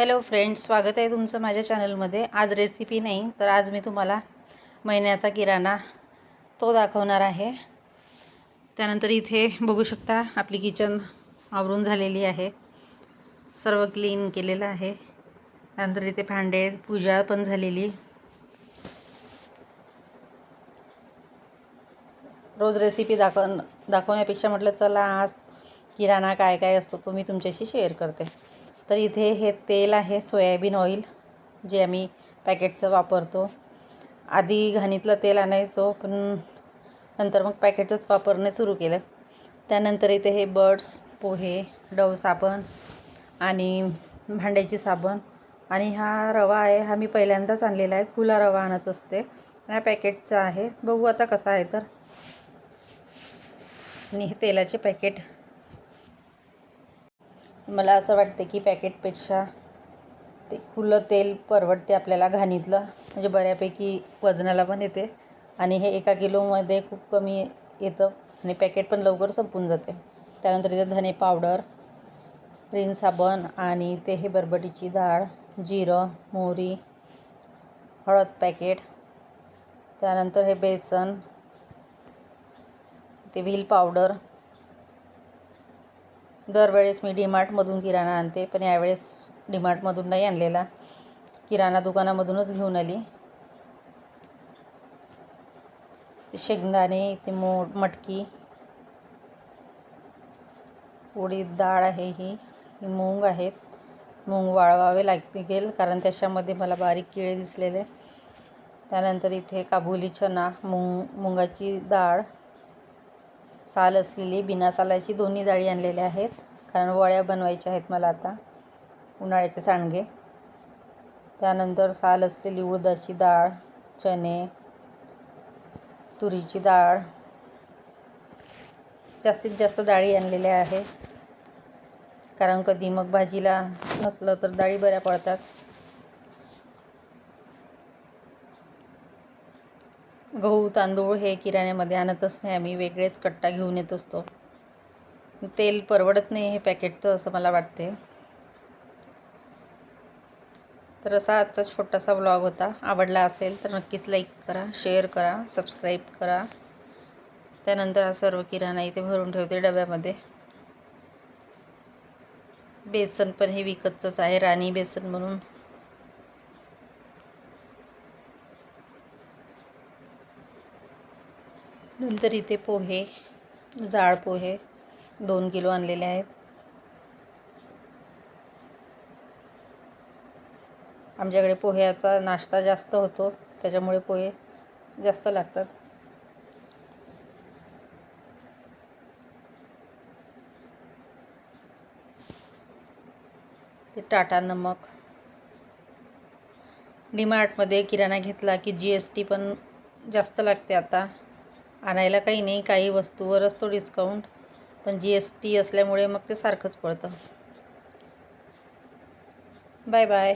Hello friends स्वागत आहे तुमचं माझ्या चॅनलमध्ये. आज रेसिपी नाही तर आज मी तुम्हाला महिन्याचा किराणा तो दाखवणार आहे. त्यानंतर इथे बघू शकता आपली किचन आवरून झालेली आहे. सर्व क्लीन केलेलं आहे. त्यानंतर इथे भांडे पूजा पण झालेली. रोज रेसिपी दाखव दाखवण्यापेक्षा म्हटलं चला आज किराणा काय काय असतो तो मी तुमच्याशी शेअर करते. तर इथे हे तेल आहे सोयाबीन ऑइल जे आम्ही पॅकेटचं वापरतो. आधी घाणीतलं तेल आणायचो पण नंतर मग पॅकेटच वापरणे सुरू केलं. त्यानंतर इथे हे बर्ड्स पोहे डव साबण आणि भांड्याची साबण आणि हा रवा आहे हा मी पहिल्यांदाच आणलेला आहे. खुला रवा आणत असते. हा पॅकेटचा आहे. बघू आता कसा आहे तर. आणि हे तेलाचे पॅकेट मला असं वाटते की पॅकेटपेक्षा ते खुलं तेल परवडते आपल्याला घाणीतलं. म्हणजे बऱ्यापैकी वजनाला पण येते. आणि हे एका किलोमध्ये खूप कमी येतं आणि पॅकेट पण लवकर संपून जाते. त्यानंतर इथे धने पावडर रिन साबण आणि ते हे बरबटीची डाळ जिरं मोहरी हळद पॅकेट. त्यानंतर हे बेसन ते व्हील पावडर दरवेळेस मी डीमार्टमधून किराणा आणते पण यावेळेस डीमार्टमधून नाही आणलेला. किराणा दुकानामधूनच घेऊन आली. शेंगदाणे ते मो मटकी उडीद डाळ आहे ही ही मूग आहेत. मूग वाळवावे लागतील कारण त्याच्यामध्ये मला बारीक किळे दिसलेले. त्यानंतर इथे काबुली चना मूग मुगाची डाळ साल असलेली बिना सालाची दोन्ही डाळी आणलेल्या आहेत. कारण वळ्या बनवायच्या आहेत मला आता उन्हाळ्याचे सांडगे. त्यानंतर साल असलेली उडदाची डाळ चणे तुरीची डाळ जास्तीत जास्त डाळी आणलेल्या आहेत. कारण कधी मग भाजीला नसलं तर डाळी बऱ्या पडतात. गहू तांदूळ हे किराण्यामध्ये आणतच नाही आम्ही वेगळेच कट्टा घेऊन येत असतो. तेल परवडत नाही हे पॅकेटचं असं मला वाटते. तर असा आजचा छोटासा ब्लॉग होता. आवडला असेल तर नक्कीच लाईक करा शेअर करा सबस्क्राईब करा. त्यानंतर हा सर्व किराणा इथे भरून ठेवते डब्यामध्ये. बेसन पण हे विकतचंच आहे राणी बेसन म्हणून. नंतर इथे पोहे जाळ पोहे दोन किलो आणलेले आहेत. आमच्याकडे पोह्याचा नाश्ता जास्त होतो त्याच्यामुळे पोहे जास्त लागतात. ते टाटा नमक. डीमार्टमध्ये किराणा घेतला की जी एस टी पण जास्त लागते आता. आणायला काही नाही काही वस्तूवरच तो डिस्काउंट पण जी एस टी असल्यामुळे मग ते सारखंच पडतं बाय बाय